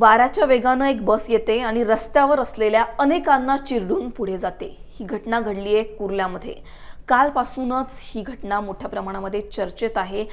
वाऱ्याच्या वेगानं एक बस येते आणि रस्त्यावर असलेल्या अनेकांना चिरडून पुढे जाते. ही घटना घडली आहे कुर्ल्यामध्ये. कालपासूनच ही घटना मोठ्या प्रमाणामध्ये चर्चेत आहे.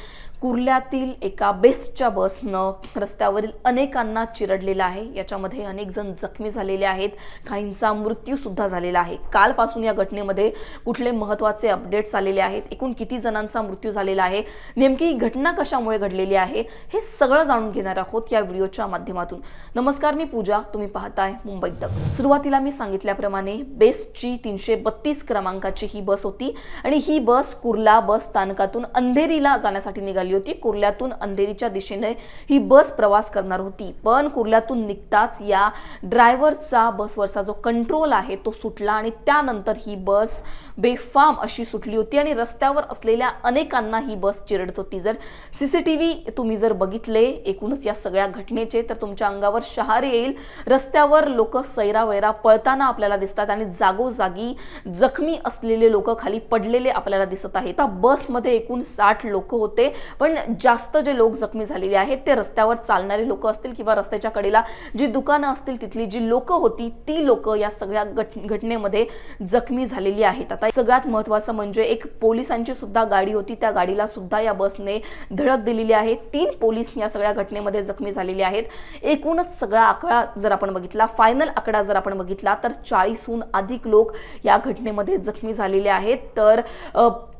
कुर्ल्यातील एका बेस्टच्या बसनं रस्त्यावरील अनेकांना चिरडलेलं आहे. याच्यामध्ये अनेक जण जखमी झालेले आहेत. काहींचा मृत्यूसुद्धा झालेला आहे. कालपासून या घटनेमध्ये कुठले महत्त्वाचे अपडेट्स आलेले आहेत? एकूण किती जणांचा मृत्यू झालेला आहे? नेमकी ही घटना कशामुळे घडलेली आहे? हे सगळं जाणून घेणार आहोत या व्हिडिओच्या माध्यमातून. नमस्कार मी पूजा. तुम्ही पाहताय मुंबईत तक. सुरुवातीला मी सांगितल्याप्रमाणे बेस्टची तीनशे बत्तीस क्रमांकाची ही बस होती आणि ही बस कुर्ला बस स्थानकातून अंधेरीला जाण्यासाठी निघाली होती. कुर्ल्यातून अंधेरीच्या दिशेने ही बस प्रवास करणार होती. पण कुर्ल्यातून निघताच या ड्रायव्हरचा बसवरचा जो कंट्रोल आहे तो सुटला आणि त्यानंतर ही बस बेफाम अशी सुटली होती आणि रस्त्यावर असलेल्या अनेकांना ही बस चिरडत होती. जर सीसीटीव्ही तुम्ही जर बघितले एकूणच या सगळ्या घटनेचे तर तुमच्या अंगावर शहारे येईल. रस्त्यावर लोक सैरावैरा पळताना आपल्याला दिसतात आणि जागोजागी जखमी असलेले लोक खाली पडलेले आपल्याला दिसत आहेत. त्या बसमध्ये एकूण साठ लोक होते. पण जास्त जे लोक जखमी झालेले आहेत ते रस्त्यावर चालणारे लोक असतील किंवा रस्त्याच्या कडेला जी दुकानं असतील तिथली जी लोक होती ती लोक या सगळ्या घट घटनेमध्ये जखमी झालेली आहेत. आता सगळ्यात महत्वाचं म्हणजे एक पोलिसांची सुद्धा गाडी होती त्या गाडीला सुद्धा या बसने धडक दिलेली आहे. तीन पोलीस या सगळ्या घटनेमध्ये जखमी झालेले आहेत. एकूणच सगळा आकडा जर आपण बघितला फायनल आकडा जर आपण बघितला तर चाळीसहून अधिक लोक या घटनेमध्ये जखमी झालेले आहेत. तर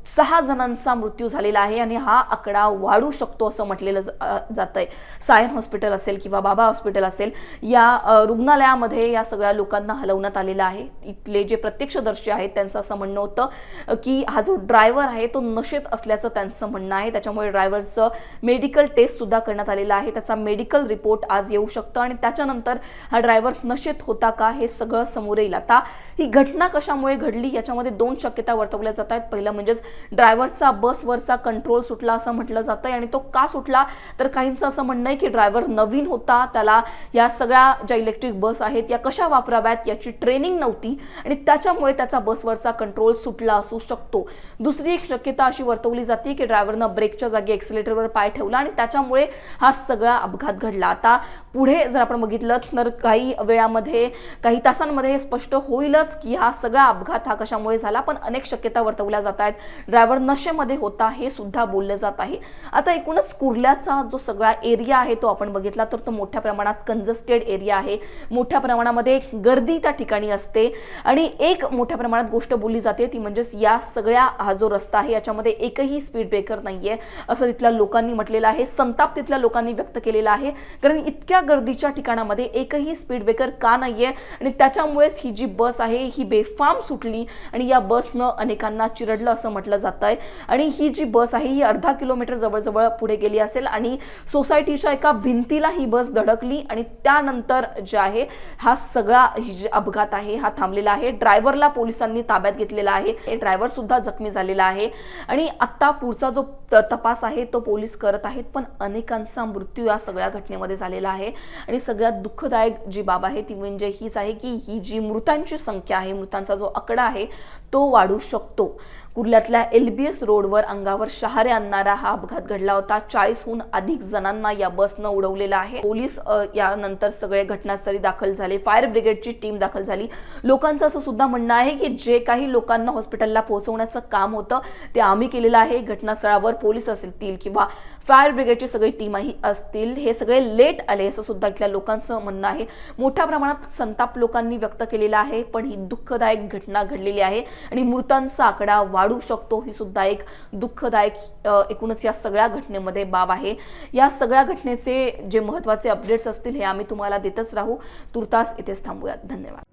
सहा जणांचा मृत्यू झालेला आहे आणि हा आकडा वाढू शकतो असं म्हटलेलं जात आहे सायन हॉस्पिटल असेल किंवा बाबा हॉस्पिटल असेल या रुग्णालयामध्ये या सगळ्या लोकांना हलवण्यात आलेलं आहे. इथले जे प्रत्यक्षदर्शी आहेत त्यांचं असं म्हणणं होतं की हा जो ड्रायव्हर आहे तो नशेत असल्याचं त्यांचं म्हणणं आहे. त्याच्यामुळे ड्रायव्हरचं मेडिकल टेस्ट सुद्धा करण्यात आलेला आहे. त्याचा मेडिकल रिपोर्ट आज येऊ शकतं आणि त्याच्यानंतर हा ड्रायव्हर नशेत होता का हे सगळं समोर येईल. आता ही घटना कशामुळे घडली याच्यामध्ये दोन शक्यता वर्तवल्या जात आहेत. पहिलं म्हणजेच ड्रायव्हरचा बसवरचा कंट्रोल सुटला असं म्हटलं जातंय आणि तो का सुटला? तर काहींचं असं म्हणणं आहे की ड्रायव्हर नवीन होता त्याला या सगळ्या ज्या इलेक्ट्रिक बस आहेत या कशा वापराव्यात याची ट्रेनिंग नव्हती आणि त्याच्यामुळे त्याचा बसवरचा कंट्रोल सुटला असू शकतो. दुसरी एक शक्यता अशी वर्तवली जाते की ड्रायव्हरनं ब्रेकच्या जागी एक्सिलेटरवर पाय ठेवला आणि त्याच्यामुळे हा सगळा अपघात घडला. आता पुढे जर आपण बघितलं तर काही वेळामध्ये काही तासांमध्ये हे स्पष्ट होईलच की हा सगळा अपघात हा कशामुळे झाला पण अनेक शक्यता वर्तवल्या जात आहेत. ड्रायव्हर नशेमध्ये होता हे सुद्धा बोललं जात आहे. आता एकूणच कुर्ल्याचा जो सगळा एरिया आहे तो आपण बघितला तर तो मोठ्या प्रमाणात कंजस्टेड एरिया आहे. मोठ्या प्रमाणामध्ये गर्दी त्या ठिकाणी असते आणि एक मोठ्या प्रमाणात गोष्ट बोलली जाते ती म्हणजेच या सगळ्या हा जो रस्ता आहे याच्यामध्ये एकही स्पीड ब्रेकर नाहीये असं तिथल्या लोकांनी म्हटलेलं आहे. संताप तिथल्या लोकांनी व्यक्त केलेला आहे कारण इतक्या गर्दीच्या ठिकाणामध्ये एकही स्पीड ब्रेकर का नाहीये आणि त्याच्यामुळेच ही जी बस आहे ही बेफाम सुटली आणि या बसनं अनेकांना चिरडलं असं म्हटलं जात आहे आणि ही जी बस आहे ही अर्धा किलोमीटर जवळजवळ पुढे गेली असेल आणि सोसायटीच्या एका भिंतीला ही बस धडकली आणि त्यानंतर जे आहे हा सगळा ही जे अपघात आहे हा थांबलेला आहे. ड्रायव्हरला पोलिसांनी ताब्यात घेतलेला आहे. ड्रायव्हर सुद्धा जखमी झालेला आहे. आणि आता पुढचा जो तपास आहे तो पोलीस करत आहेत पण अनेकांचा मृत्यू या सगळ्या घटनेमध्ये झालेला आहे. आणि सगळ्यात दुःखदायक जी बाब आहे ती म्हणजे हीच आहे की ही जी मृतांची संख्या आहे मृतांचा जो आकडा आहे तो वाढू शकतो. कुर्ल्यातल्या एलबीएस रोडवर अंगावर शहारे आणणारा हा अपघात घडला होता. चाळीसहून अधिक जणांना या बसनं उडवलेला आहे. पोलीस यानंतर सगळे घटनास्थळी दाखल झाले. फायर ब्रिगेडची टीम दाखल झाली. लोकांचं असं सुद्धा म्हणणं आहे की जे काही लोकांना हॉस्पिटलला पोहोचवण्याचं काम होतं ते आम्ही केलेलं आहे. घटनास्थळावर पोलीस असतील किंवा फायर ब्रिगेडची सगळी टीमही असतील. हे सगळे लेट आले असं सुद्धा इथल्या लोकांचं म्हणणं आहे. मोठ्या प्रमाणात संताप लोकांनी व्यक्त केलेला आहे पण ही दुःखदायक घटना घडलेली आहे आणि मृतांचा आकडा वाढू शकतो ही सुद्धा एक दुःखदायक एकूणच या सगळ्या घटनेमध्ये बाब आहे. या सगळ्या घटनेचे जे महत्त्वाचे अपडेट्स असतील हे आम्ही तुम्हाला देतच राहू. तुर्तास इथेच थांबूयात. धन्यवाद.